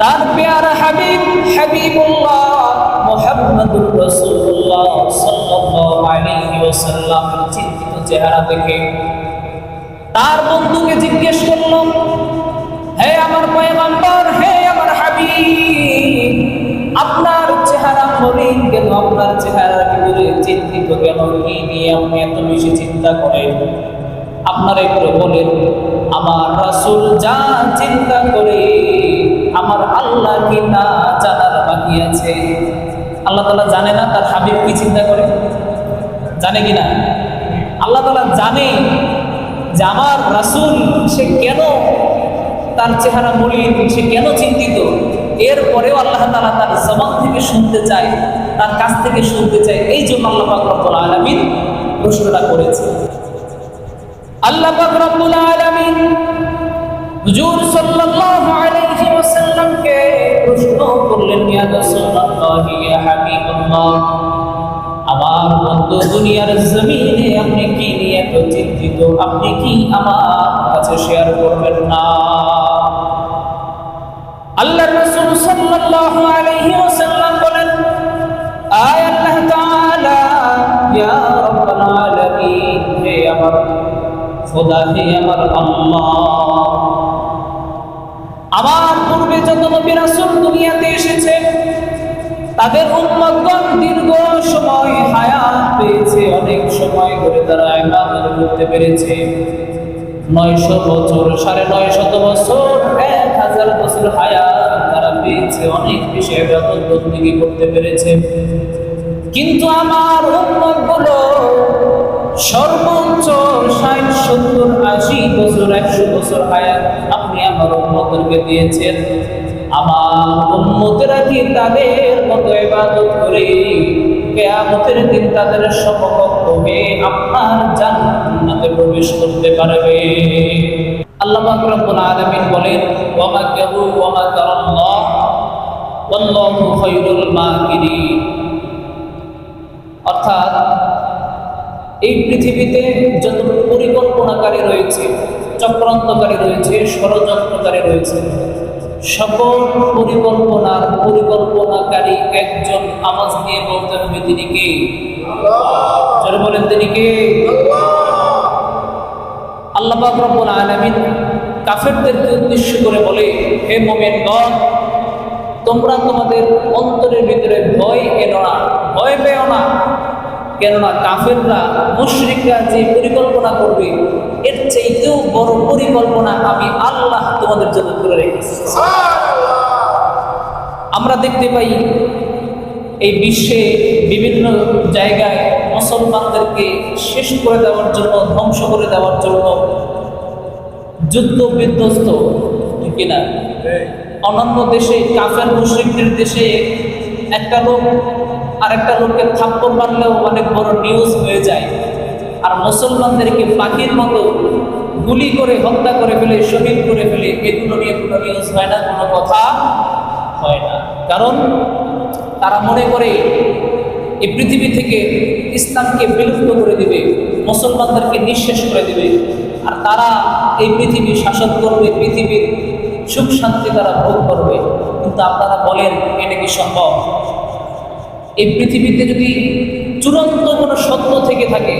তার পেয়ারা হাবিব হাবিবুল্লাহ চিন্তিত চেহারা দেখে তার বন্ধুকে জিজ্ঞেস করল, হে আমার পয়গম্বর, হে আমার হাবিব, আপনার চেহারা মলিন কেন? আপনার ভিতরে চিন্তিত কেন? কি নিয়ে আপনি এত বেশি চিন্তা করেন? আপনার একটু বলেন আমার রাসূল যা চিন্তা করে, আমার আল্লাহ কি না জানার বাকি আছে? আল্লাহ তাআলা জানে না তার হাবিব কি চিন্তা করে? জানে কি না? আল্লাহ তালা জানে যে আমার রাসূল সে কেন তার চেহারা মলিন, সে কেন চিন্তিত? এরপরেও আল্লাহ তাআলা তার জবান থেকে শুনতে চায়, তার কাছ থেকে শুনতে চায়। এই জন্য আল্লাহ রব্বুল আলামিন প্রশ্নটা করেছে আল্লাহ রব্বুল আলামিন হুজুর সাল্লাল্লাহু আলাইহি ওয়াসাল্লামকে প্রশ্ন করলেন, ইয়া রাসূলুল্লাহ, ইয়া হাবিবাল্লাহ, আমার বন্ধু দুনিয়ার জমিনে আপনি কি নিয়ে এত চিন্তিত? আপনি কি আমার কাছে শেয়ার করবেন না? আল্লাহ রাসূল সাল্লাল্লাহু আলাইহি ওয়াসাল্লাম বলেন, আয় তাআলা, ইয়া খোদা হে আমার আল্লাহ। আমার পূর্বে যত নবী রাসূল দুনিয়াতে এসেছে, তাদের উম্মতগণ দীর্ঘ সময় হায়াত পেয়েছে, অনেক সময় ধরে তারা ইবাদত করতে পেরেছে। নয়শো বছর, সাড়ে নয় শত বছর, এক হাজার বছর হায়াত তারা পেয়েছে, অনেক বেশি ইবাদত করতে পেরেছে। কিন্তু আমার উম্মতগুলো সর্বোচ্চ ষাট, সত্তর, আশি বছর, একশো বছর হায়াত আপনি আমার উম্মতদেরকে দিয়েছেন। আমার উম্মতেরা কি তাদের মতো ইবাদত করে কেয়ামতের দিন তাদের সমকক্ষ হয়ে আপনার জান্নাতে প্রবেশ করতে পারবে? আল্লাহ রব্বুল আলামিন বলেন ওয়া মাকারু ওয়া মাকারাল্লাহ ওয়াল্লাহু খায়রুল মাকিরিন। অর্থাৎ এই পৃথিবীতে যত পরিকল্পনাকারী রয়েছে, চক্রান্তকারী রয়েছে, ষড়যন্ত্রকারী রয়েছে, সকল পরিকল্পনার পরিকল্পনাকারী একজন আওয়াজ দিয়ে বলতে হবে তিনি কে? বলেন তিনি কে? আল্লাহ রব্বুল আলামিন কাফেরদেরকে উদ্দেশ্য করে বলে, হে মুমিনগণ তোমরা তোমাদের অন্তরের ভিতরে ভয় এনো না, ভয় পেও না। কেননা কাফেররা মুশরিকরা যে পরিকল্পনা করবে এর চাইতেও বড় পরিকল্পনা আমি আল্লাহ তোমাদের জন্য করে রেখেছি। আমরা দেখতে পাই এই বিশ্বে বিভিন্ন জায়গায় মুসলমানদেরকে শেষ করে দেওয়ার জন্য ধ্বংস করে দেওয়ার জন্য যুদ্ধ বিধ্বস্ত কিনা? অন্যান্য দেশে কাফের মুশ্রিকদের দেশে একটা লোক আর একটা লোককে থাপ্পড় মারলেও অনেক বড় নিউজ হয়ে যায়। আর মুসলমানদেরকে পাখির মতো গুলি করে হত্যা করে ফেলে, শহীদ করে ফেলে এগুলো নিয়ে কোনো নিউজ হয় না, কোনো কথা হয় না। কারণ তারা মনে করে এই পৃথিবী থেকে ইসলামকে বিলুপ্ত করে দিবে, মুসলমানদেরকে নিঃশেষ করে দিবে। আর তারা এই পৃথিবী শাসন করবে, পৃথিবীর সুখ শান্তি তারা ভোগ করবে। কিন্তু আপনারা বলেন, এটা কি সম্ভব? এই পৃথিবীতে যদি চূড়ান্ত কোনো সত্য থেকে থাকে,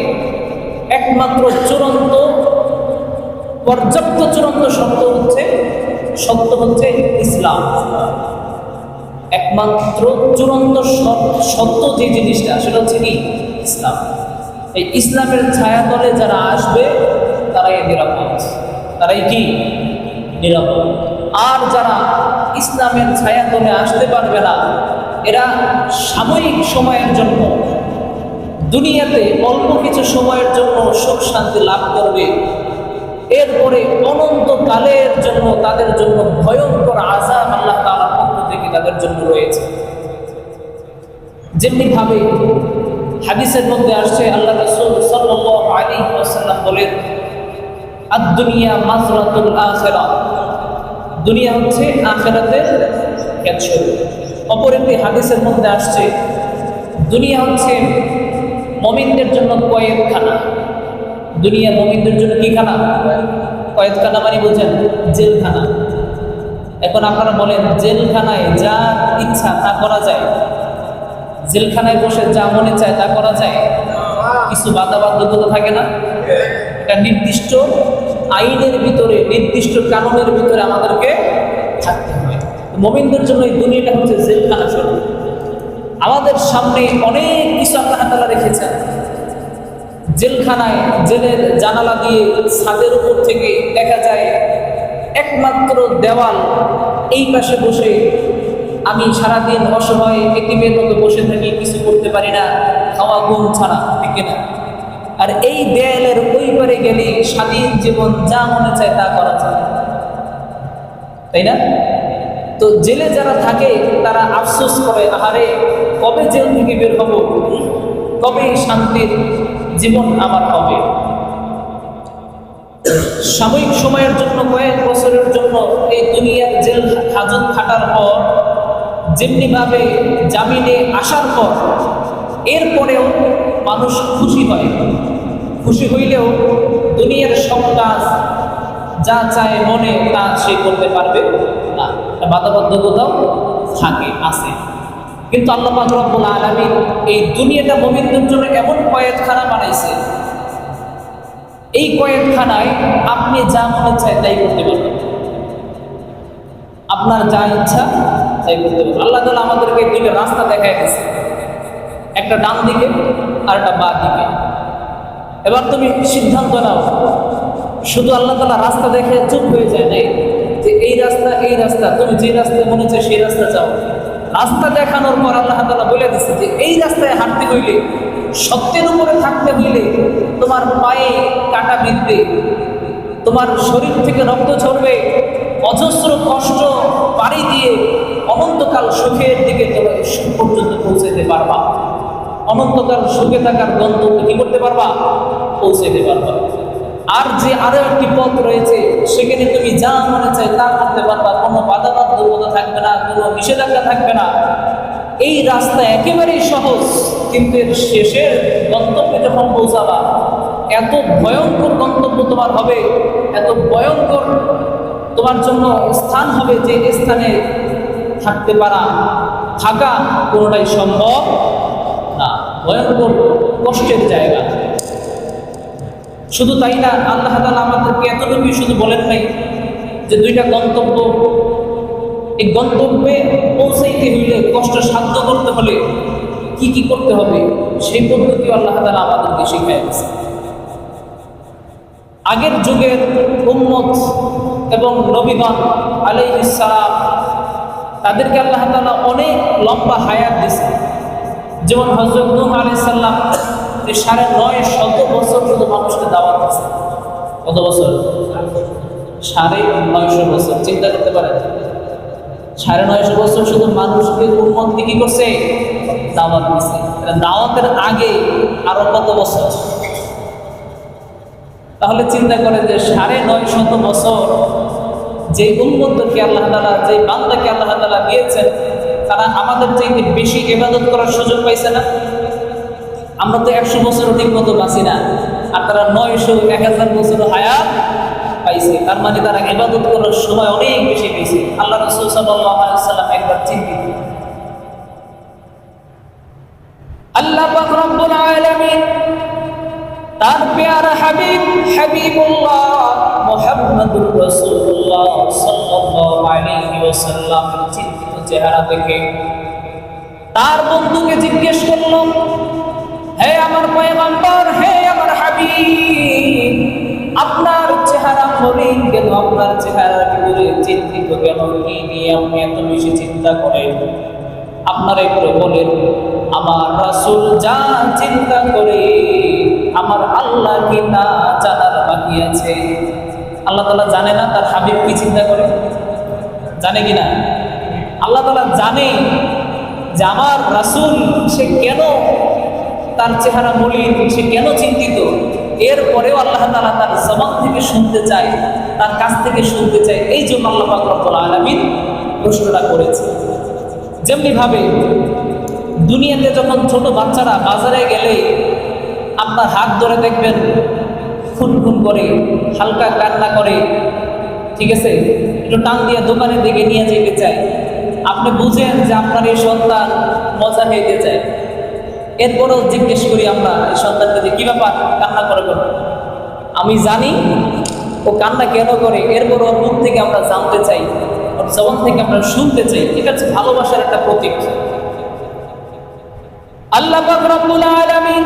একমাত্র চূড়ান্ত, পর্যাপ্ত চূড়ান্ত সত্য হচ্ছে সত্য হচ্ছে ইসলাম। একমাত্র চূড়ান্ত সত্য যে জিনিসটা, সেটা হচ্ছে কি? ইসলাম। এই ইসলামের ছায়া তলে যারা আসবে, তারাই নিরাপদ। তারাই কি? নিরাপদ। আর যারা ইসলামের ছায়া তলে আসতে পারবে না এরা সাময়িক সময়ের জন্য, দুনিয়াতে অল্প কিছু সময়ের জন্য সুখ শান্তি লাভ করবে। এরপরে অনন্তকালের জন্য তাদের জন্য ভয়ঙ্কর আজাব আল্লাহ তাআলার পক্ষ থেকে তাদের জন্য রয়েছে। যেমনি ভাবে হাদিসের মধ্যে আসছে, আল্লাহ রাসূল সাল্লাল্লাহু আলাইহি ওয়াসাল্লাম বলেন, আদ-দুনিয়া মাজরাতুল আখিরাহ। দুনিয়া হচ্ছে আখিরাতের ক্ষেত্র অপর একটি হাদিসের মধ্যে আসছে, দুনিয়া হচ্ছে মমিনদের জন্য কয়েকখানা দুনিয়া মমিনদের জন্য কি খানা? কয়েদখানা মানে বলছেন জেলখানা। এখন আপনারা বলেন, জেলখানায় যা ইচ্ছা তা করা যায়। জেলখানায় বসে যা মনে চায় তা করা যায়। কিছু বাধা বাধ্যতা থাকে না? একটা নির্দিষ্ট আইনের ভিতরে, নির্দিষ্ট কানুনের ভিতরে আমাদেরকে থাকতে মোমিনদের জন্য এই দুনিয়াটা হচ্ছে জেলখানা স্বরূপ আমাদের সামনে অনেক কিছু আল্লাহ তালা রেখেছেন। জেলখানায় জেলের জানালা দিয়ে ছাদের উপর থেকে দেখা যায় একমাত্র দেওয়াল এই পাশে বসে আমি সারাদিন অসহায় এটিমের মতো বসে থাকি, কিছু করতে পারি না, খাওয়া ঘুম ছাড়া, ঠিক না আর এই দেয়ালের ওই পারে গেলে স্বাধীন জীবন যা মনে চায় তা করা যায়। তাই না? তো জেলে যারা থাকে, তারা আফসোস করে, আহারে, কবে জেল থেকে বের হব? কবে শান্তির জীবন আমার হবে? সাময়িক সময়ের জন্য, কয়েক বছরের জন্য এই দুনিয়ার জেল হাজত খাটার পর, যেমনিভাবে জামিনে আসার পর, এরপরেও মানুষ খুশি হয়। খুশি হইলেও দুনিয়ার সব কাজ যা চায় মনে তা সে করতে পারবে না। বাধাবাধ্যকতাও থাকে, আছে। কিন্তু আল্লাহ রব্বুল আলামিন এই দুনিয়াটা মুমিনদের জন্য এমন কয়েকখানা বানাইছে। এই কয়েকখানায় আপনি যা মনে চায় তাই করতে পারবেন। আপনার যা ইচ্ছা তাই করতে পারবেন। আল্লাহ তালা আমাদেরকে দুইটা রাস্তা দেখায় গেছে একটা ডান দিকে আর একটা বা দিকে। এবার তুমি সিদ্ধান্ত নাও শুধু আল্লাহ তালা রাস্তা দেখে চুপ হয়ে যায় নাই? যে এই রাস্তা এই রাস্তা, তুমি যে রাস্তায় মনে চায় সেই রাস্তা যাও রাস্তা দেখানোর পর আল্লাহ তালা বলে দিচ্ছে যে এই রাস্তায় হাঁটতে হইলে, সত্যের উপরে থাকতে হইলে তোমার পায়ে কাটা বিঁধবে, তোমার শরীর থেকে রক্ত ঝরবে, অজস্র কষ্ট পাড়ি দিয়ে অনন্তকাল সুখের দিকে তোমরা পর্যন্ত পৌঁছাতে পারবা। অনন্তকাল সুখে থাকার গন্তব্য কি করতে পারবা? পৌঁছাতে পারবা। আর যে আরও একটি পথ রয়েছে, সেখানে তুমি যা মনে চাই তা করতে পারবা। কোনো বাধা বাধ্যকতা থাকবে না, কোনো নিষেধাজ্ঞা থাকবে না। এই রাস্তা একেবারেই সহজ, কিন্তু এর শেষের গন্তব্যে যখন পৌঁছাবা, এত ভয়ঙ্কর গন্তব্য তোমার হবে, এত ভয়ঙ্কর তোমার জন্য স্থান হবে যে স্থানে থাকতে পারা। থাকা কোনোটাই সম্ভব না। ভয়ঙ্কর কষ্টের জায়গা। শুধু তাই না, আল্লাহ তালা আমাদেরকে এতটুকুই শুধু বলেন নাই যে দুইটা গন্তব্য। এই গন্তব্যে পৌঁছাইতে হইলে কষ্ট সাধ্য করতে হলে কি কি করতে হবে, সেই পদ্ধতিও আল্লাহ তালা আমাদেরকে শিখাই গেছে আগের যুগের উম্মত এবং নবীগণ আলাই ইসালাম তাদেরকে আল্লাহ তালা অনেক লম্বা হায়াত দিছে যেমন হজরত নুহ আলাই সাল্লাম যে সাড়ে নয় শত বছর শুধু মানুষকে দাওয়াত দিচ্ছে কত বছর? সাড়ে নয়শো বছর, চিন্তা করতে পারেন। সাড়ে নয়শো বছর শুধু মানুষকে উন্মতকে কি করছে? দাওয়াত দিচ্ছে দাওয়াতের আগে আরও কত বছর? তাহলে চিন্তা করেন যে সাড়ে নয় শত বছর যে উন্মতকে আল্লাহ তালা যে বান্দাকে আল্লাহ তালা দিয়েছেন, তারা আমাদের চাইতে বেশি ইবাদত করার সুযোগ পাইছে না? আমরা তো একশো বছর ঠিক মতো বাঁচি না। আর তারা নয়শো, এক হাজার বছর হায়াত পাইছে। তার মানে তারা ইবাদত করার সময় অনেক বেশি পেয়েছে আল্লাহ রসুল একবার চিন্তিত। আল্লাহ তার পেয়ারা চিন্তিত চেহারা দেখে তার বন্ধুকে জিজ্ঞেস করল হে আমার পয়গম্বর, হে আমার হাবিব, আপনার চেহারা মলিন কেন? আপনার চেহারার ভিতরে চিন্তিত কেন? কি নিয়ে আপনি এত বেশি চিন্তা করেন? আপনার একটু বলেন আমার রাসূল যা চিন্তা করে, আমার আল্লাহ কি তা জানার বাকি আছে? আল্লাহ তালা জানে না তার হাবিব কি চিন্তা করে? জানে কি না? আল্লাহ তালা জানে যে আমার রাসূল সে কেন তার চেহারা মলিন, সে কেন চিন্তিত? এরপরেও আল্লাহ তালা তার জবান থেকে শুনতে চায়, তার কাছ থেকে শুনতে চায়। এই জন্য আল্লাহ পাকরবুল আলমিন প্রশ্নটা করেছে। যেমনি ভাবে দুনিয়াতে যখন ছোট বাচ্চারা বাজারে গেলে আপনার হাত ধরে দেখবেন, খুন খুন করে, হালকা কান্না করে, ঠিক আছে? একটু টান দিয়ে দোকানের দিকে নিয়ে যেতে চায়। আপনি বুঝেন যে আপনার এই সন্তান মজা খেতে চায়। এরপরেও জিজ্ঞেস করি আমরা সন্তানকে যে কী ব্যাপার কান্না করে কেন আমি জানি ও কান্না কেন করে এরপর ওর মুখ থেকে আমরা জানতে চাই, ওর জবান থেকে আমরা শুনতে চাই। এটা হচ্ছে ভালোবাসার একটা প্রতীক। আল্লাহ রব্বুল আলামিন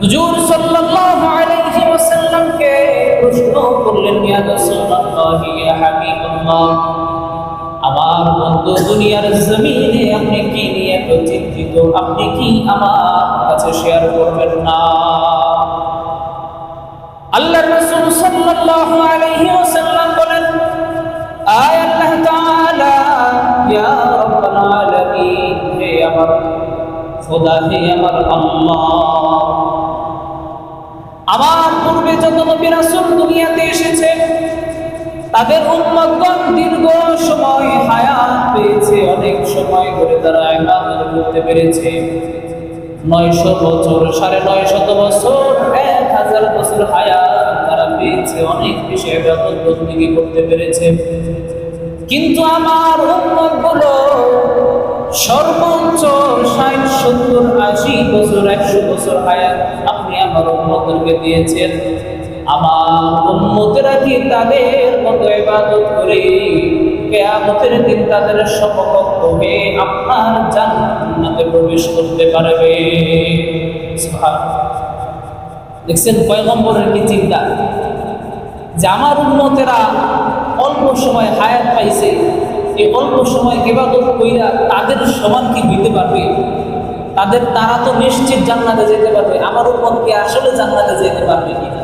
হুজুর সাল্লাল্লাহু আলাইহি ওয়াসাল্লামকে প্রশ্ন করলেন, ইয়া রাসূলুল্লাহ, ইয়া আমার বন্ধু দুনিয়ার জমিনে আপনি কি নিয়ে এত চিন্তিত আপনি কি আমার কাছে শেয়ার করবেন না? আল্লাহ রাসূল সাল্লাল্লাহু আলাইহি ওয়াসাল্লাম বলেন, আয় আল্লাহ তাআলা, ইয়া রাব্বাল আলামিন, হে আমার খোদা, হে আমার আল্লাহ। আমার পূর্বে যত নবী রাসূল দুনিয়াতে এসেছে তাদের উম্মতগণ দীর্ঘ সময় হায়াত পেয়েছে, অনেক সময় ধরে তারা ইবাদত করতে পেরেছে। নয়শো বছর, সাড়ে নয় শত বছর, এক হাজার বছর হায়াত তারা পেয়েছে, অনেক বেশি ইবাদত বন্দী করতে পেরেছে। কিন্তু আমার উম্মতগুলো সর্বোচ্চ ষাট, সত্তর, আশি বছর, একশো বছর হায়াত আপনি আমার উম্মতদেরকে দিয়েছেন। আমার উম্মতেরা কি তাদের মতো ইবাদত করে? কেয়ামতের দিন তাদের সমকক্ষ হয়ে আপনার জান্নাতে প্রবেশ করতে পারবে। দেখছেন পয়গম্বরের কি চিন্তা? যে আমার উন্মতেরা অল্প সময় হায়াত পাইছে, এই অল্প সময় ইবাদত কইরা তাদের সমান কি হইতে পারবে? তাদের তারা তো নিশ্চিত জান্নাতে যেতে পারবে, আমার উন্মত কি আসলে জান্নাতে যেতে পারবে কিনা?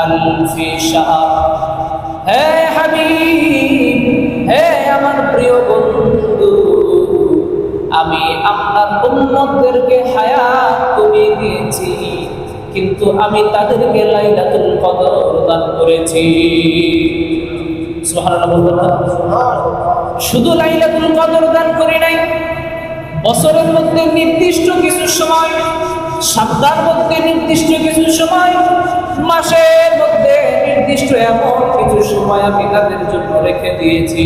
আলফি শাহর হে হাবিব, হে আমার প্রিয় বন্ধু, আমি আপনার উম্মতদেরকে হায়াত কমিয়ে দিয়েছি, কিন্তু আমি তাদেরকে লাইলাতুল কদর দান করেছি? শুধু লাইলাতুল কদর দান করি নাই, বছরের মধ্যে নির্দিষ্ট কিছু সময় সপ্তাহের মধ্যে নির্দিষ্ট কিছু সময়, মাসের মধ্যে নির্দিষ্ট এমন কিছু সময় আমি তাদের জন্য রেখে দিয়েছি।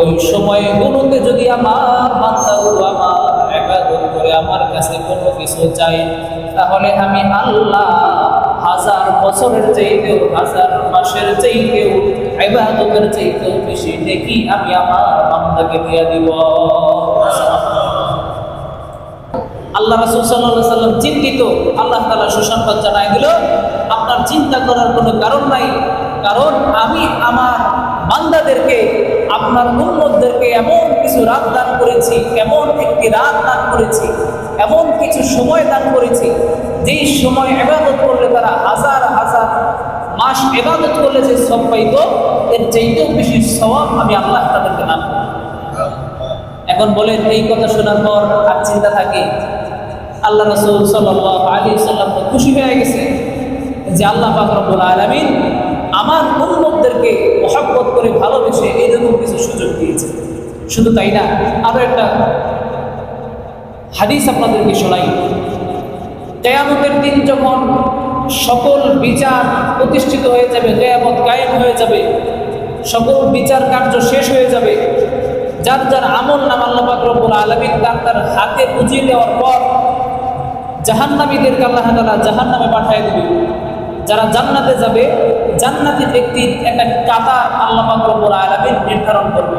ওই সময়গুলোতে যদি আমার বান্দাগুলো আমার ইবাদত করে আমার কাছে কোনো কিছু চাই তাহলে আমি আল্লাহ হাজার বছরের চাইতেও, হাজার মাসের চাইতেও, ইবাদতের চাইতেও বেশি দেখি আমি আমার বান্দাকে দিয়ে দিব। আল্লাহ রাসূল সাল্লাম চিন্তিত। আল্লাহ তাআলা সুসংবাদ জানায় দিল, আপনার চিন্তা করার কোনো কারণ নাই। কারণ আমি আমার বান্দাদেরকে, আপনার উন্মতদেরকে এমন কিছু রাত দান করেছি, এমন একটি রাত দান করেছি, এমন কিছু সময় দান করেছি, যেই সময় ইবাদত করলে তারা হাজার হাজার মাস ইবাদত করলে যে সব পাইত, এর চাইতেও বেশি সওয়াব আমি আল্লাহ তাদেরকে করব এখন বলেন, এই কথা শোনার পর আর চিন্তা থাকে আল্লাহ রসুল সাল্লাহ আলী সাল্লাম খুশি হয়ে গেছে যে আল্লাহ পাক রব্বুল আলামিন আমার উন্মতদেরকে মহাব্বত করে ভালোবেসে এরকম কিছু সুযোগ দিয়েছে শুধু তাই না আরও একটা হাদিস আপনাদেরকে শোনাই। কেয়ামতের দিন যখন সকল বিচার প্রতিষ্ঠিত হয়ে যাবে, কেয়ামত কায়েম হয়ে যাবে, সকল বিচার কার্য শেষ হয়ে যাবে, যার যার আমল নাম আল্লাহ আলামিন তার তার হাতে বুঝিয়ে দেওয়ার পর জাহান্নামীদেরকে আল্লাহ তাআলা জাহান্নামে পাঠিয়ে দেবে। যারা জান্নাতে যাবে, জান্নাতি ব্যক্তির একটা কাতার আল্লাহ পাক রব্বুল আলামিন নির্ধারণ করবে।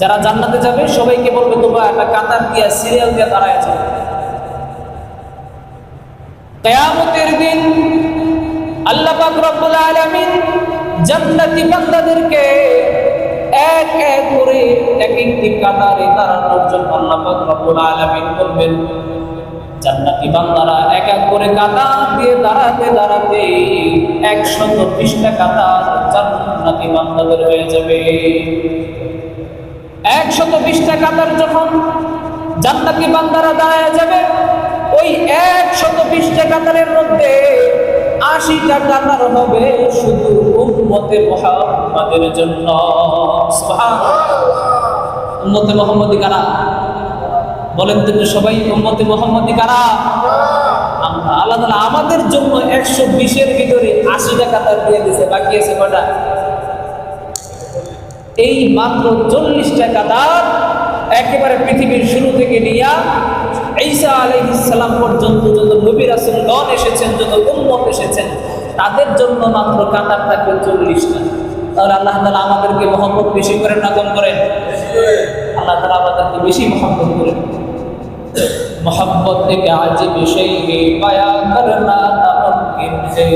যারা জান্নাতে যাবে, সবাইকে বলবে, তোমরা একটা কাতার দিয়া সিরিয়াল দিয়া দাঁড়ায় যাবে কিয়ামতের দিন আল্লাহ রব্বুল আলামিন জান্নাতি বান্দাদেরকে এক এক করে এক একটি কাতারে দাঁড়ানোর জন্য আল্লাহ রব্বুল আলামিন বলবেন জান্নাতি বান্দারা এক এক করে কাতার দিয়ে দাঁড়াতে দাঁড়াতে একশত বিশটা কাতার জান্নাতি বান্দাদের হয়ে যাবে। একশত বিশটা কাতার যখন জান্নাতি বান্দারা দাঁড়ায় যাবে, ওই একশত বিশটা কাতারের মধ্যে আশিটা কাতার হবে শুধু উম্মতে মোহাম্মদের জন্য। উম্মতে মোহাম্মদি কারা? বলেন তো সবাই, উম্মতে মোহাম্মদি কারা? আমরা আল্লাহ তাআলা আমাদের জন্য একশো বিশের ভিতরে আশিটা কাতার দিয়ে দিয়েছে, বাকি আছে কটা এই মাত্র চল্লিশটা কাতার একেবারে পৃথিবীর শুরু থেকে নিয়া ঈসা আলাইহিসসালাম পর্যন্ত যত নবী রাসূলগণ এসেছেন, যত উম্মত এসেছেন, তাদের জন্য মাত্র কাতার থাকবে চল্লিশটা তাহলে আল্লাহ তাআলা আমাদেরকে মহব্বত বেশি করেন না কম করেন? আল্লাহ তাআলা আমাদেরকে বেশি মহব্বত করেন। मोहब्बत के आजिब शै बया करना नामुमकिन है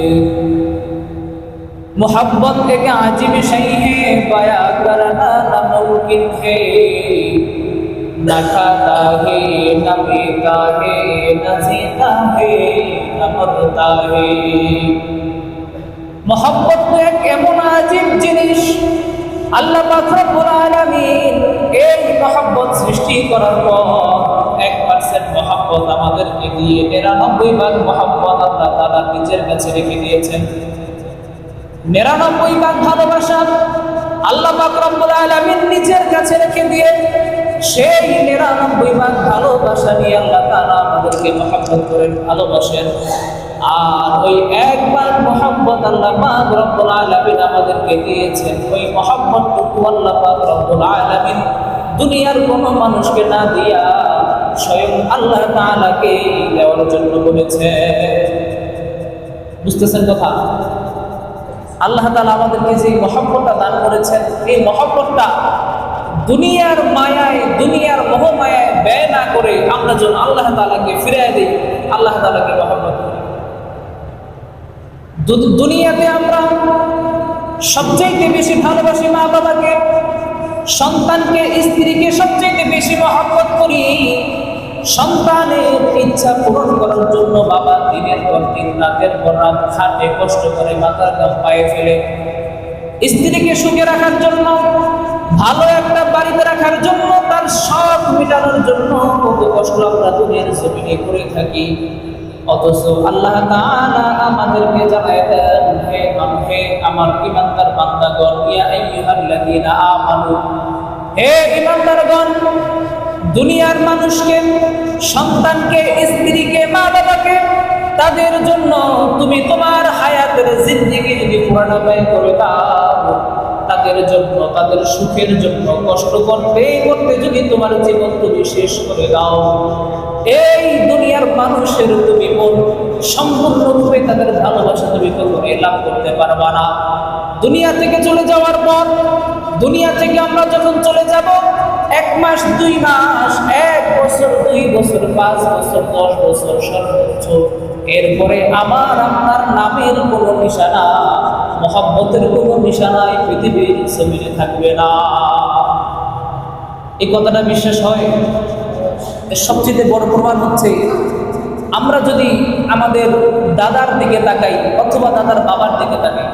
मोहब्बत एक आजिब शै है बया करना नामुमकिन है न खाता है न पीता है न जीता है न मरता है মোহাম্মত তো এক এমন আজীব জিনিস আল্লাহ পাক রব্বুল আলামিন এই মহব্বত সৃষ্টি করার পর এক পার্সেন্ট মহব্বত আমাদেরকে দিয়ে নিরানব্বই ভাগ মহব্বত আল্লাহ তাআলা নিজের কাছে রেখে দিয়েছেন। নিরানব্বই ভাগ ভালোবাসা আল্লাহ আলামিন নিজের কাছে রেখে দিয়ে সেই নিরানব্বই ভাগ ভালোবাসা নিয়ে আল্লাহ তাআলা আমাদেরকে মহব্বত করেন ভালোবাসেন। আর ওই একবার মোহাম্মদ আল্লাহ পাক রব্বুল আলামিন আমাদেরকে দিয়েছেন। ওই মোহাম্মদটুকু আল্লাহ পাক রব্বুল আলামিন দুনিয়ার কোনো মানুষকে না দিয়া স্বয়ং আল্লাহ তাআলাকে দেওয়ার জন্য বলেছে। বুঝতেছেন কথা? আল্লাহ তাআলা আমাদেরকে যে মহব্বতটা দান করেছেন, এই মহব্বতটা দুনিয়ার মায়ায়, দুনিয়ার মোহমায়ায় ব্যয় না করে আমরা যেন আল্লাহ তাআলাকে ফিরিয়ে দিই, আল্লাহ তাআলাকে মহব্বত করি। দুনিয়াতে আমরা সবচেয়ে বেশি ভালোবাসি মা বাবাকে, সন্তানকে, স্ত্রীকে সবচাইতে বেশি মহব্বত করি। সন্তানের ইচ্ছা পূরণ করার জন্য বাবা দিনের পর দিন রাতের পর রাত খাটে কষ্ট করে মাথার গাম পায়ে ফেলে। স্ত্রীকে সুখে রাখার জন্য, ভালো একটা বাড়িতে রাখার জন্য, তার শখ মেটানোর জন্য কত কষ্ট আমরা দুনিয়ার জমিনে করে থাকি। অথচ আল্লাহ তাআলা আমাদেরকে জানায় দেন, হে হে আমার ইমানদার বান্দাগণ, ইয়া আইয়ুহাল্লাযীনা আমানু, হে ইমানদারগণ দুনিয়ার মানুষকে, সন্তানকে, স্ত্রীকে মা বাবাকে তাদের জন্য তুমি তোমার হায়াতের জিন্দিগি যদি পুরানো ব্যয় করে দাও, তাদের জন্য, তাদের সুখের জন্য, কষ্ট করতে করতে যদি তোমার জীবন তুমি শেষ করে দাও, এই দুনিয়ার মানুষের তুমি মন সম্পূর্ণরূপে তাদের ভালোবাসা তুমি কখনোই লাভ করতে পারবা না। দুনিয়া থেকে চলে যাওয়ার পর দুনিয়া থেকে আমরা যখন চলে যাব, এক মাস, দুই মাস, এক বছর, দুই বছর, পাঁচ বছর, দশ বছর, সর্বোচ্চ। এরপরে আমার, আপনার নামের কোনো নিশানা, মহাব্বতের কোনো নিশানায় পৃথিবীর জমিনে থাকবে না। এই কথাটা বিশ্বাস হয়? এর সবচেয়ে বড় প্রমাণ হচ্ছে, আমরা যদি আমাদের দাদার দিকে তাকাই, অথবা দাদার বাবার দিকে তাকাই,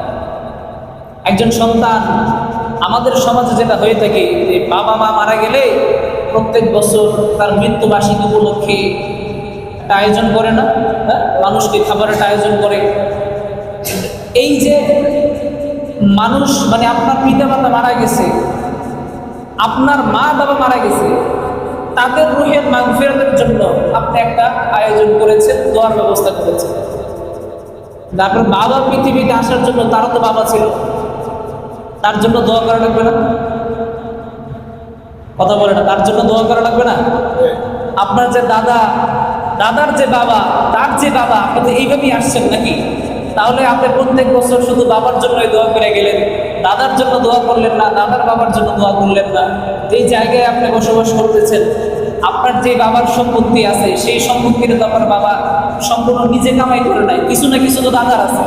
একজন সন্তান আমাদের সমাজে যেটা হয়ে থাকে, যে বাবা মা মারা গেলে প্রত্যেক বছর তার মৃত্যুবার্ষিকী উপলক্ষে একটা আয়োজন করে না? হ্যাঁ? মানুষকে খাবারের আয়োজন করে। এই যে মানুষ মানে আপনার পিতা মাতা মারা গেছে, আপনার মা বাবা মারা গেছে, তাদের রুহের মাগফিরাতের জন্য আপনি একটা আয়োজন করেছেন, দোয়ার ব্যবস্থা করেছেন। তারপর বাবা পৃথিবীতে আসার জন্য তারও তো বাবা ছিল। তার জন্য দোয়া করা লাগবে না? কথা বলে না, তার জন্য দোয়া করা লাগবে না? আপনার যে দাদা, দাদার যে বাবা, তার যে বাবা, আপনি তো এইভাবেই আসছেন নাকি? তাহলে আপনি প্রত্যেক বছর শুধু বাবার জন্যই দোয়া করে গেলেন, দাদার জন্য দোয়া করলেন না, দাদার বাবার জন্য দোয়া করলেন না। যেই জায়গায় আপনি বসবাস করতেছেন, আপনার যে বাবার সম্পত্তি আছে, সেই সম্পত্তিটা তো আপনার বাবা সম্পূর্ণ নিজে কামাই করে নাই, কিছু না কিছু তো দাদার আছে।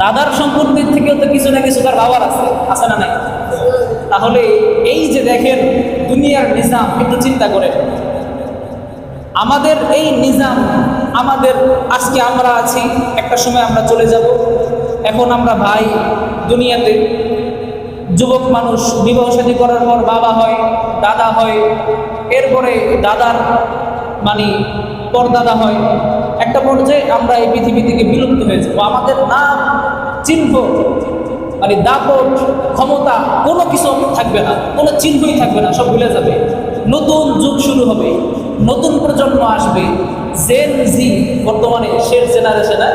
দাদার সম্পত্তির থেকেও তো কিছু না কিছু তার বাবার আছে আছে না নাই? তাহলে এই যে দেখেন দুনিয়ার নিজাম, একটু চিন্তা করেন। আমাদের এই নিজাম, আমাদের আজকে আমরা আছি, একটা সময় আমরা চলে যাব। এখন আমরা ভাই দুনিয়াতে, যুবক মানুষ, বিবাহ শাদী করার পর বাবা হয়, দাদা হয়, এরপরে দাদার মানে পরদাদা হয়। একটা পর্যায়ে আমরা এই পৃথিবী থেকে বিলুপ্ত হয়ে যাব। আমাদের নাম চিহ্ন মানে দাপট, ক্ষমতা, কোনো কিছু থাকবে না, কোনো চিহ্নই থাকবে না, সব ভুলে যাবে। নতুন যুগ শুরু হবে, নতুন প্রজন্ম আসবে। জেন জি বর্তমানে শেষ জেনারেশনে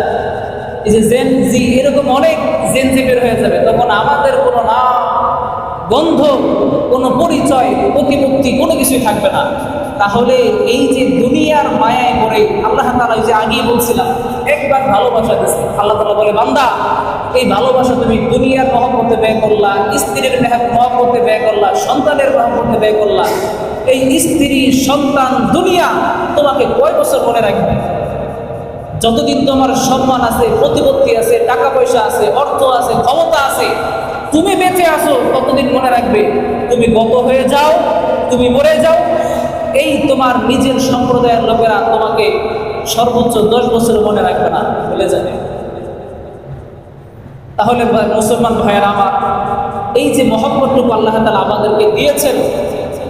এই যে জেন জি এরকম অনেক জেন জি বের হয়ে যাবে, তখন আমাদের কোনো নাম গন্ধ কোনো পরিচয়, প্রতিপত্তি, কোনো কিছুই থাকবে না। তাহলে এই যে দুনিয়ার মায়ায় পড়ে, আল্লাহ তালা যে আগেই বলছিলাম, একবার ভালোবাসা দিচ্ছে আল্লাহ তালা বলে, বান্দা, এই ভালোবাসা তুমি দুনিয়ার মহা মহব্বতে ব্যয় করলা, স্ত্রীর মহা, মহব্বতে ব্যয় করলা, সন্তানের মহব্বতে ব্যয় করলা। এই স্ত্রী, সন্তান, দুনিয়া তোমাকে কয় বছর মনে রাখবে? যতদিন তোমার সম্মান আছে, প্রতিপত্তি আছে, টাকা পয়সা আছে, অর্থ আছে, ক্ষমতা আছে তুমি বেঁচে আসো ততদিন মনে রাখবে, তুমি গত হয়ে যাও, তুমি মরে যাও। এই তোমার নিজের সম্প্রদায়ের লোকেরা তোমাকে সর্বোচ্চ দশ বছর মনে রাখবে না, ভুলে যাবে। তাহলে মুসলমান ভাইয়েরা আমার, এই যে মহব্বতটুকু আল্লাহ তালা আমাদেরকে দিয়েছেন,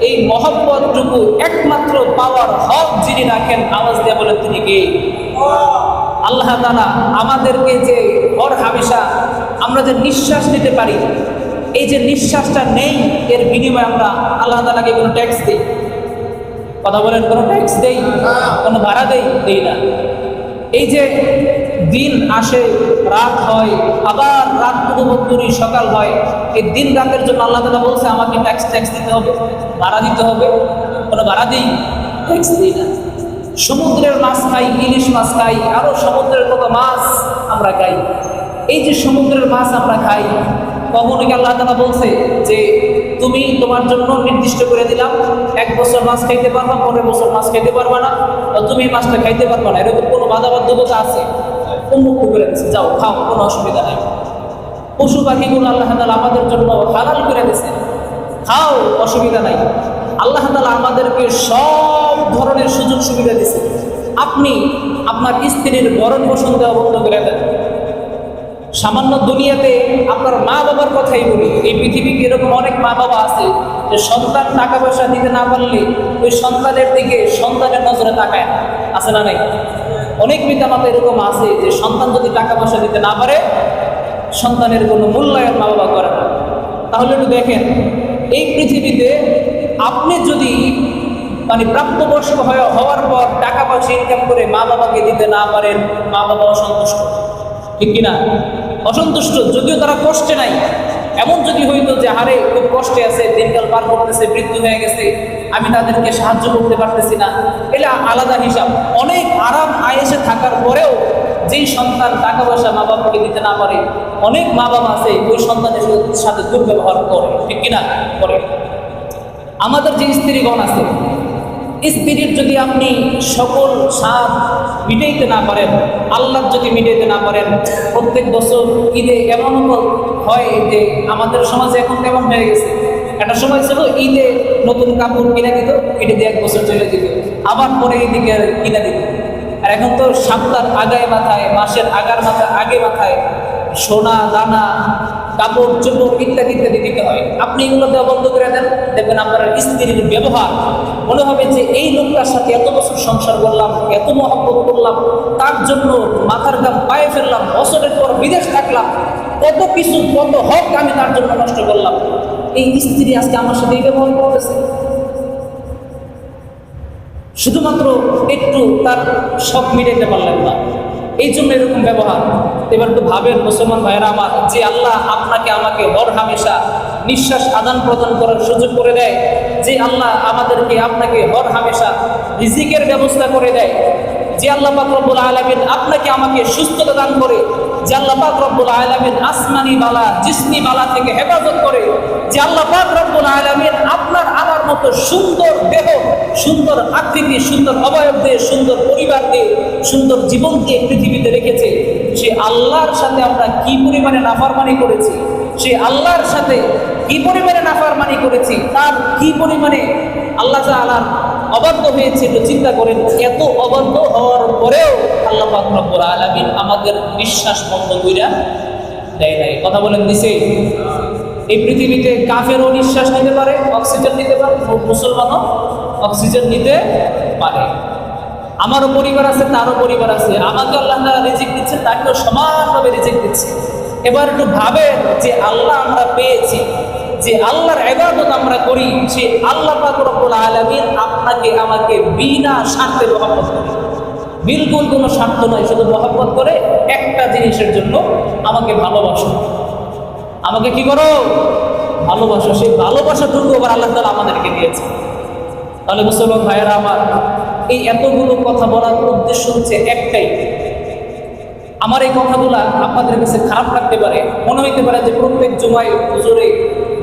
এই মহব্বতটুকু একমাত্র পাওয়ার হক যিনি রাখেন, আওয়াজ দিয়ে বলে তিনি কে? আল্লাহ তালা আমাদেরকে যে হর হামেশা আমরা যে নিঃশ্বাস নিতে পারি, এই যে নিঃশ্বাসটা নেই, এর বিনিময়ে আমরা আল্লাহ তালাকে কোনো ট্যাক্স দিই। কথা বলেন, কোনো ট্যাক্স দেই, কোনো ভাড়া দেই দেই না। এই যে দিন আসে, রাত হয়, আবার রাত পুরোপুরি সকাল হয়, এই দিন রাতের জন্য আল্লাহ তালা বলছে, আমাকে ট্যাক্স ট্যাক্স দিতে হবে, ভাড়া দিতে হবে। কোনো ভাড়া দিই ট্যাক্স দিই না। সমুদ্রের মাছ খাই, ইলিশ মাছ খাই আরও সমুদ্রের কত মাছ আমরা খাই। এই যে সমুদ্রের মাছ আমরা খাই, কখনো কি আল্লাহ তালা বলছে যে তুমি তোমার জন্য নির্দিষ্ট করে দিলাম, এক বছর মাছ খাইতে পারবা, পরের বছর মাছ খাইতে পারবা না তুমি এই মাছটা খাইতে পারবা না। এরকম কোনো বাধা বাধ্যকতা আছে? উন্মুক্ত করে দিচ্ছে যাও, খাও, কোনো অসুবিধা নাই। পশু পাখিগুলো আল্লাহ তালা আমাদের জন্য হালাল করে দিছে খাও, অসুবিধা নাই। আল্লাহ তালা আমাদেরকে সব ধরনের সুযোগ সুবিধা দিছে আপনি আপনার স্ত্রীর বরণ পোষণ দেওয়া বন্ধ করে দেন। সামান্য দুনিয়াতে আপনার মা বাবার কথাই বলি, এই পৃথিবীতে এরকম অনেক মা বাবা আছে যে সন্তান টাকা পয়সা দিতে না পারলে ওই সন্তানের দিকে সন্তানের নজরে তাকায় না। আছে না নাই? অনেক পিতা মাতা এরকম আছে যে সন্তান যদি টাকা পয়সা দিতে না পারে, সন্তানের কোনো মূল্যায়ন মা বাবা করে না। তাহলে একটু দেখেন, এই পৃথিবীতে আপনি যদি মানে প্রাপ্তবয়স্ক হয়ে হওয়ার পর টাকা পয়সা ইনকাম করে মা বাবাকে দিতে না পারেন, মা বাবা অসন্তুষ্ট। ঠিক কিনা? অসন্তুষ্ট, যদিও তারা কষ্টে নাই। এমন যদি হইতো যে হারে খুব কষ্টে আছে, দিনকাল পার করতেছে, মৃত্যু হয়ে গেছে, আমি তাদেরকে সাহায্য করতে পারতেছি না। এটা আলাদা হিসাব। অনেক আরাম আয়েসে থাকার পরেও যেই সন্তান টাকা পয়সা মা বাবাকে দিতে না পারে, অনেক মা বাবা আছে, ওই সন্তানের সাথে দুর্ব্যবহার করে। ঠিক কিনা? করে। আমাদের যে স্ত্রীগণ আছে, স্ত্রীর যদি আপনি সকল স্বাদ মিটাইতে না পারেন, আল্লাহর যদি মিটাইতে না পারেন, প্রত্যেক বছর ঈদে এমন হয় যে আমাদের সমাজে এখন কেমন হয়ে গেছে। একটা সময় ছিল ঈদে নতুন কাপড় কিনে দিত, এটা দিয়ে এক বছর চলে দিত আবার পরে এদিকে আর কিনে দিত। আর এখন তো সপ্তাহ আগায় মাথায়, মাসের আগার মাথায় আগে মাথায় সোনা, দানা কাপড় চোপড় ইত্যাদি ইত্যাদি দিতে হয়। আপনি এগুলো দেওয়া বন্ধ করে দেন। দেখবেন আপনার স্ত্রীর ব্যবহার, মনে হবে যে এই লোকটার সাথে এত বছর সংসার করলাম, এত মহব্বত করলাম, তার জন্য মাথার গাম পায়ে ফেললাম, বছরের পর বিদেশ থাকলাম, কত কিছু, কত হক আমি তার জন্য নষ্ট করলাম। এই স্ত্রী আজকে আমার সাথে এই ব্যবহার করতেছে। শুধুমাত্র একটু তার সব মিটাইতে পারলেন না। এই জন্য এরকম ব্যবহার। এবার তো ভাবেন, মুসলমান ভাইয়েরা আমার, যে আল্লাহ আপনাকে আমাকে হর হামেশা নিঃশ্বাস আদান প্রদান করার সুযোগ করে দেয়, যে আল্লাহ আমাদেরকে আপনাকে হর হামেশা রিজিকের ব্যবস্থা করে দেয়, যে আল্লাহ পাক রব্বুল আলামিন আপনাকে আমাকে সুস্থতা দান করে, যে আল্লাহ পাক রব্বুল আলামিন আসমানি বালা, জিসমি বালা থেকে হেফাজত করে, যে আল্লাহ পাক রব্বুল আলামিন আপনার মতো সুন্দর দেহ, সুন্দর আকৃতি, সুন্দর অবয়ব দিয়ে, সুন্দর পরিবার দিয়ে, সুন্দর জীবন দিয়ে পৃথিবীতে রেখেছে। সে আল্লাহর সাথে আমরা কি পরিমাণে নাফারমানি করেছি? সে আল্লাহর সাথে কি পরিমাণে নাফারমানি করেছি? তার কি পরিমাণে আল্লাহ তাআলার অবাধ্য হয়েছে একটু চিন্তা করেন। এত অবাধ্য হওয়ার পরেও আল্লাহ পাক রব্বুল আলামিন আমাদের বিশ্বাস বন্ধ কইরা দেয় নাই। কথা বলেন দিছে? এই পৃথিবীতে কাফেরও নিঃশ্বাস নিতে পারে, অক্সিজেন নিতে পারে মুসলমানও অক্সিজেন নিতে পারে। আমারও পরিবার আছে, তারও পরিবার আছে। আমাকে আল্লাহ রিজিক দিচ্ছে, তাকেও সমানভাবে রিজিক দিচ্ছে। এবার একটু ভাবেন যে আল্লাহ আমরা পেয়েছি, যে আল্লাহর এবাদত আমরা করি, সে আল্লাহ পাক রব্বুল আলামিন আপনাকে, আমাকে বিনা স্বার্থে মহব্বত করে। বিলকুল কোনো স্বার্থ নয়, শুধু মহব্বত করে একটা জিনিসের জন্য আমাকে ভালোবাসো। আমাকে কি করো? ভালোবাসো। সেই ভালোবাসাটুকু আবার আল্লাহ তালা আমাদেরকে দিয়েছে। তাহলে মুসলমান ভাইয়েরা আমার, এই এতগুলো কথা বলার উদ্দেশ্য হচ্ছে একটাই। আমার এই কথাগুলা আপনাদের কাছে খারাপ লাগতে পারে, মনে হইতে পারে যে প্রত্যেক জুমায় হুজুরে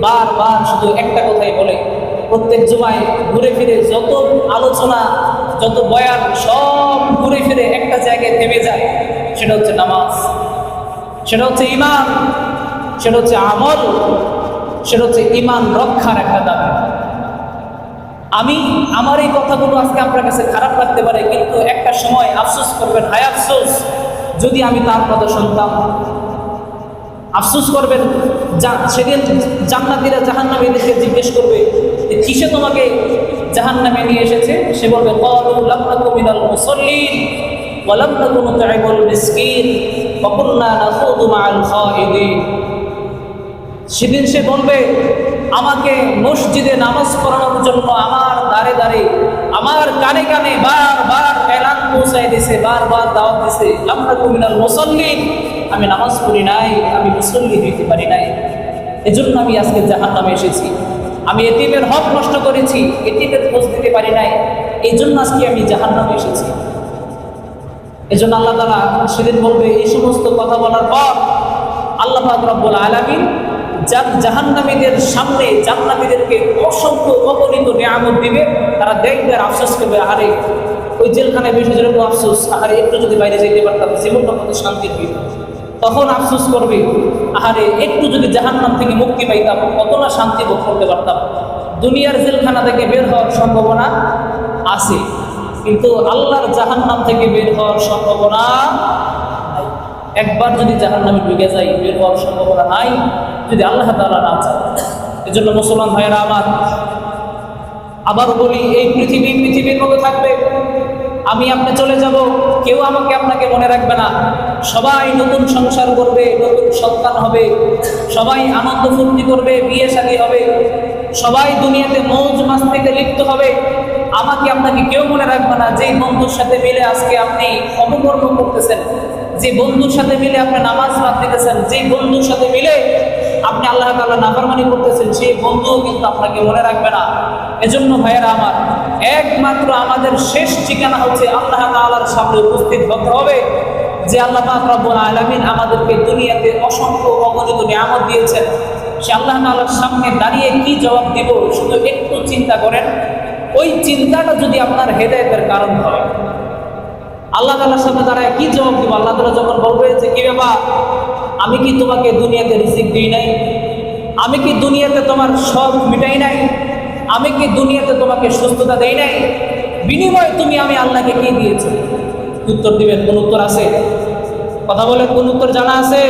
বারবার শুধু একটা কথাই বলে। প্রত্যেক জুমায় ঘুরে ফিরে যত আলোচনা, যত বয়ান সব ঘুরে ফিরে একটা জায়গায় থেমে যায়। সেটা হচ্ছে নামাজ। সেটা হচ্ছে ইমান। সেটা হচ্ছে আমল, সেটা হচ্ছে ইমান রক্ষার একটা দাবি। আমি, আমার এই কথাগুলো আজকে আপনার কাছে খারাপ লাগতে পারে, কিন্তু একটা সময় আফসোস করবেন, হায় আফসোস, যদি আমি তার কথা শুনতাম। আফসোস করবেন সেদিন জান্নাতিরা জাহান্নামীদেরকে জিজ্ঞেস করবে যে কিসে তোমাকে জাহান্নামে নিয়ে এসেছে? সে বলবে মুসাল্লিন মাআল খাইদিন সেদিন সে বলবে, আমাকে মসজিদে নামাজ পড়ানোর জন্য আমার দাঁড়ে দাঁড়ে, আমার কানে কানে বারবার এলান পৌঁছাই দিছে বারবার দাওয়াত দিছে। আমরা কুমিনাল মুসল্লি আমি নামাজ পড়ি নাই, আমি মুসল্লি হইতে পারি নাই। এজন্য আমি আজকে জাহান নামে এসেছি। আমি এতিমের হক নষ্ট করেছি, এতিমের খোঁজ দিতে পারি নাই। এই জন্য আজকে আমি জাহান নামে এসেছি। এজন্য আল্লাহ তালা সেদিন বলবে, এই সমস্ত কথা বলার পর আল্লাহ রব্বুল আলামিন জাহান্নামীদের সামনে জান্নাতীদেরকে অসংখ্য অগণিত নিয়ামত দিবে। তারা দেখবে আর আফসোস করবে আরে ওই জেলখানায় বেশি যেরকম আফসোস। আরে একটু যদি বাইরে যেতে পারতাম, জীবনটা কত শান্তি হইত তখন আফসোস করবে, আহারে, একটু যদি জাহান্নাম থেকে মুক্তি পাইতাম, কত না শান্তি ভোগ করতে পারতাম। দুনিয়ার জেলখানা থেকে বের হওয়ার সম্ভাবনা আছে। কিন্তু আল্লাহর জাহান্নাম থেকে বের হওয়ার সম্ভাবনা। একবার যদি জাহান নামে ঢুকে যাই, বের হওয়ার সম্ভাবনা নাই, যদি আল্লাহ তাআলা না চায়, এজন্য মুসলমান ভাইয়েরা আমার, আবার বলি, এই পৃথিবী পৃথিবীর মতো থাকবে, আমি আপনি চলে যাব, কেউ আমাকে আপনাকে মনে রাখবে না, সবাই নতুন সংসার করবে, নতুন সন্তান হবে, সবাই আনন্দ ফুর্তি করবে, বিয়ে শাদী হবে, সবাই দুনিয়াতে মৌজ মাস্তিতে লিপ্ত হবে, আমাকে আপনাকে কেউ মনে রাখবে না যে বন্ধুর সাথে মিলে আজকে আপনি অপকর্ম করতেছেন। যে বন্ধুর সাথে মিলে আপনি নামাজ বাদ দিতেছেন, যে বন্ধুর সাথে মিলে আপনি আল্লাহ তাআলা নাফরমানি করতেছেন, সেই বন্ধুও কিন্তু আপনাকে মনে রাখবে না। এজন্য ভাইয়েরা আমার, একমাত্র আমাদের শেষ ঠিকানা হচ্ছে আল্লাহ তাআলার সামনে উপস্থিত হতে হবে, যে আল্লাহ রব্বুল আলামিন আমাদেরকে দুনিয়াতে অসংখ্য অগণিত নিয়ামত দিয়েছেন। সে আল্লাহ তাআলার সামনে দাঁড়িয়ে কি জবাব দিব, শুধু একটু চিন্তা করেন। ওই চিন্তাটা যদি আপনার হেদায়েতের কারণ হয় আল্লাহ তালার সামনে দাঁড়ায় কি জবাব দিব? আল্লাহ তালা যখন বলবে যে, কি ব্যাপার? আমি কি তোমাকে দুনিয়াতে রিসিভ দিই নাই? আমি কি দুনিয়াতে তোমার সব মিটাই নাই? আমি কি দুনিয়াতে তোমাকে সুস্থতা দেই নাই? বিনিময়ে তুমি আমি আল্লাহকে কি দিয়েছ? উত্তর দিবেন, কোন উত্তর আছে? কথা বলে কোন উত্তর জানা আছে?